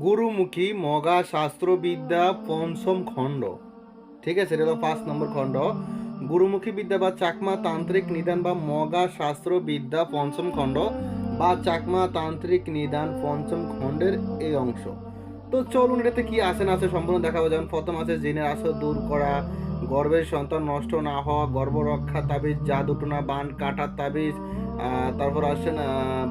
গুরুমুখী মগা শাস্ত্রবিদ্যা পঞ্চম খণ্ড। ঠিক আছে, এটা হলো পাঁচ নম্বর খণ্ড। গুরুমুখী বিদ্যা বা চাকমা তান্ত্রিক নিদান বা মগা শাস্ত্রবিদ্যা পঞ্চম খণ্ড বা চাকমা তান্ত্রিক নিদান পঞ্চম খণ্ডের এই অংশ। তো চলুন এটাতে কি আছে না আছে সম্পূর্ণ দেখাবো। যেমন প্রথম আছে জিনের আসর দূর করা গর্ভের সন্তান নষ্ট না হওয়া গর্ভ রক্ষা, তাবিজ, জাদুটনা, বান কাটার তাবিজ তারপর আহ,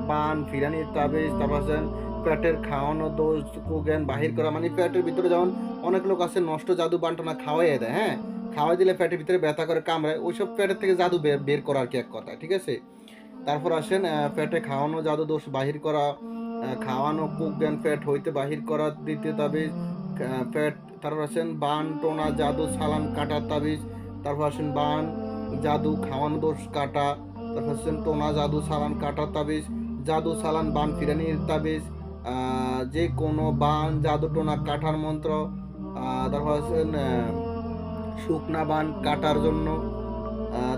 বান ফিরানির তাবিজ তারপর আসেন পেটের খাওয়ানো দোষ কুজ্ঞান বাহির করা মানে পেটের ভিতরে যেমন অনেক লোক আছে নষ্ট জাদু বান্টনা খাওয়াই দেয় হ্যাঁ? খাওয়াই দিলে পেটের ভিতরে ব্যথা করে কামড়ায় ওইসব পেটের থেকে জাদু বের বের করা আর কি এক কথা ঠিক আছে? তারপর আসেন পেটে খাওয়ানো জাদু দোষ বাহির করা খাওয়ানো কুজ্ঞান পেট হইতে বাহির করা দ্বিতীয় তাবিজ পেট তারপর আসেন বান টোনা জাদু সালান কাটার তাবিজ তারপর আসেন বান জাদু খাওয়ানো দোষ কাটা তারপর আসেন টোনা জাদু সালান কাটার তাবিজ জাদু সালান বান ফিরানির তাবিজ যে কোনো বান জাদু টোনা কাটার মন্ত্র তারপর আহ, শুকনা বান কাটার জন্য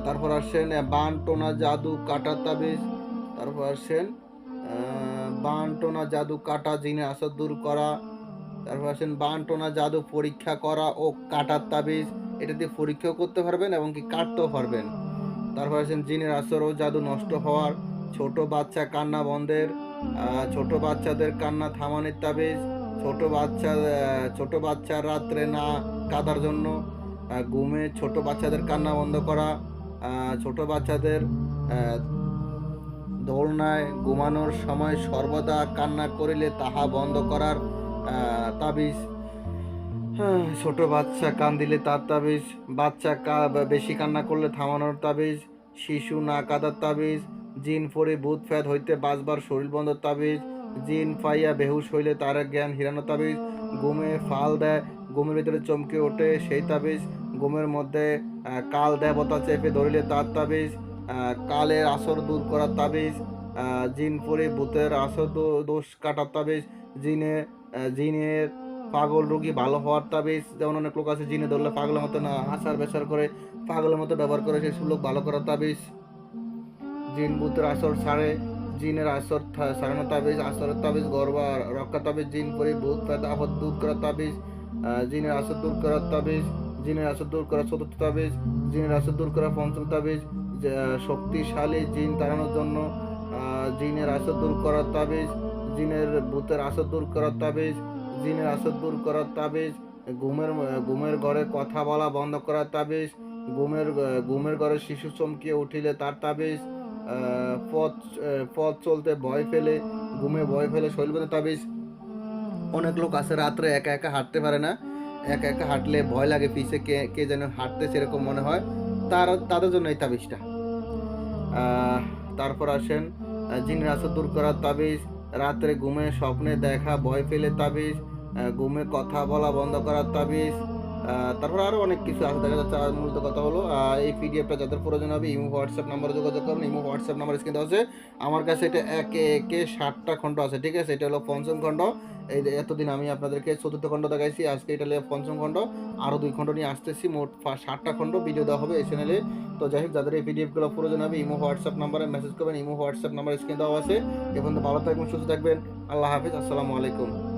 তারপর আসছেন বান টোনা জাদু কাটার তাবিজ তারপর আসছেন বান টোনা জাদু কাটা জিনে আসর দূর করা তারপর আসেন বান টোনা জাদু পরীক্ষা করা ও কাটার তাবিজ এটা দিয়ে পরীক্ষাও করতে পারবেন এবং কি কাটতেও পারবেন। তারপর আসেন জিনের আসর ও জাদু নষ্ট হওয়ার ছোট বাচ্চা কান্না বন্ধের ছোট বাচ্চাদের কান্না থামানোর তাবিজ ছোট বাচ্চা ছোট বাচ্চা রাত্রে না কাদার জন্য ঘুমে ছোট বাচ্চাদের কান্না বন্ধ করা ছোট বাচ্চাদের আহ, দোলনায় ঘুমানোর সময় সর্বদা কান্না করিলে তাহা বন্ধ করার তাবিজ ছোট বাচ্চা কান দিলে তার তাবিজ, বাচ্চা বেশি কান্না করলে থামানোর তাবিজ, শিশু না কাদার তাবিজ, জিন পরে ভূত ফ্যাদ হইতে বাঁচবার শরীর বন্ধর তাবিজ, জিন পাইয়া বেহুশ হইলে তার জ্ঞান হিরানো তাবিজ গুমে ফাল দেয় গুমের ভিতরে চমকে ওঠে সেই তাবিজ, ঘুমের মধ্যে কাল দেবতা চেপে ধরিলে তার তাবিজ কালের আসর দূর করার তাবিজ জিন পরে ভূতের আসর দোষ কাটার তাবিজ, জিনে জিনের পাগল রোগী ভালো হওয়ার তাবিজ যেমন অনেক লোক আছে জিনে ধরলে পাগলের মতো না আচার বেচার করে পাগলের মতো ব্যবহার করে সেই লোক ভালো করার তাবিজ জিন ভূতের আসর ছাড়ে জিনের আসর ছাড়ানো তাবিজ আসরের তাবিজ গর্ব রক্ষা তাবিজ জিন পরি ভূত প্রেত দূর করার তাবিজ জিনের আসর দূর করার তাবিজ জিনের আসর দূর করার চতুর্থ তাবিজ জিনের আসর দূর করার পঞ্চম তাবিজ শক্তিশালী জিন তাড়ানোর জন্য জিনের আসর দূর করার তাবিজ জিনের ভূতের আসর দূর করার তাবিজ জিনের আসর দূর করার তাবিজ, ঘুমের ঘুমের ঘরে কথা বলা বন্ধ করার তাবিজ, ঘুমের ঘুমের ঘরে শিশু চমকিয়ে উঠিলে তার তাবিজ পথ পথ চলতে ভয় পেলে ঘুমে ভয় ফেলে শৈলবেনের তাবিজ। অনেক লোক আছে রাত্রে একা একা হাঁটতে পারে না, একা একা হাঁটলে ভয় লাগে, পিছে কে কে যেন হাঁটতে সেরকম মনে হয়। তার, তাদের জন্য এই তাবিজটা। তারপর আসেন জিনের আসর দূর করার তাবিজ রাত্রে ঘুমে স্বপ্নে দেখা ভয় পেলে তাবিজ ঘুমে কথা বলা বন্ধ করার তাবিজ। তারপর আরও অনেক কিছু আছে। দেখা যাচ্ছে আর মূলত কথা হলো এই পিডিএফটা যাদের প্রয়োজন হবে, ইমো, হোয়াটসঅ্যাপ নাম্বারে যোগাযোগ করুন। ইমো, হোয়াটসঅ্যাপ নাম্বার স্ক্রিন আছে। আমার কাছে এটা একে একে ষাটটা খণ্ড আছে, ঠিক আছে? এটা হলো পঞ্চম খণ্ড। এই এতদিন আমি আপনাদেরকে চতুর্থ খণ্ড দেখাইছি, আজকে এটা হলো পঞ্চম খণ্ড। আরও দুই খণ্ড নিয়ে আসতেছি, মোট ষাটটা খণ্ড ভিডিও দেওয়া হবে এই চ্যানেলে তো যাই হোক, যাদের এই পিডিএফগুলো প্রয়োজন হবে, ইমো, হোয়াটসঅ্যাপ নাম্বারে মেসেজ করবেন। ইমো, হোয়াটসঅ্যাপ নাম্বার স্ক্রিন দেওয়া আছে। এখন তো ভালো থাকবেন, সুস্থ থাকবেন। আল্লাহ হাফিজ, আসসালামু আলাইকুম।